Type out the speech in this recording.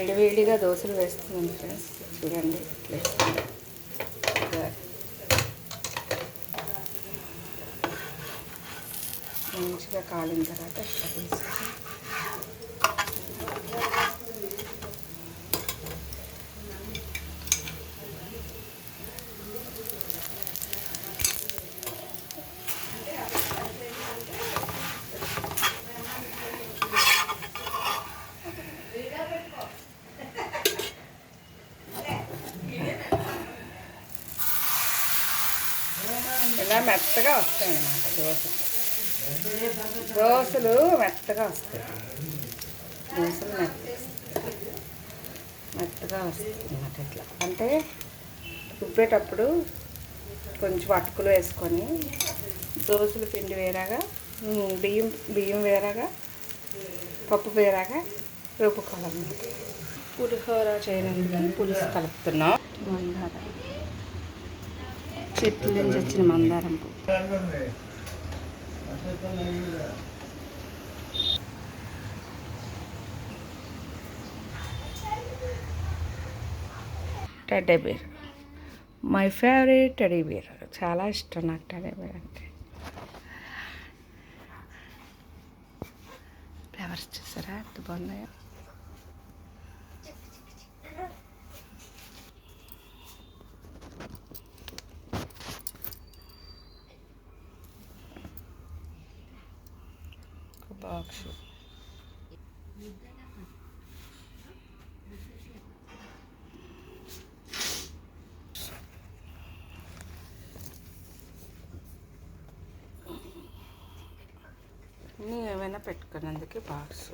వేడివేడిగా దోశలు వేస్తున్నాను ఫ్రెండ్స్ చూడండి మంచిగా కాలిన తర్వాత ఇట్లా ఇలా మెత్తగా వస్తాయి అన్నమాట దోశలు. దోశలు మెత్తగా వస్తాయి. దోశలు మెత్త మెత్తగా వస్తాయి అన్నమాట ఇట్లా. అంటే రుబ్బేటప్పుడు కొంచెం అటుకులు వేసుకొని దోశల పిండి వేరేగా బియ్యం బియ్యం వేరేగా పప్పు వేరేగా రుబ్బుకోవాలన్నమాట. పులిహోర చేయడానికి పులుసు కలుపుతున్నాం. చెట్ల నుంచి వచ్చిన మందారం పువ్వు. టెడ్డీ మై ఫేవరెట్ టెడీ చాలా ఇష్టం నాకు టెడీ అంటే. ఫ్లవర్స్ చూసారా? ఎంత బాగున్నాయో. ఒక బాక్స్ అన్నీ ఏమైనా పెట్టుకున్నందుకే బాక్స్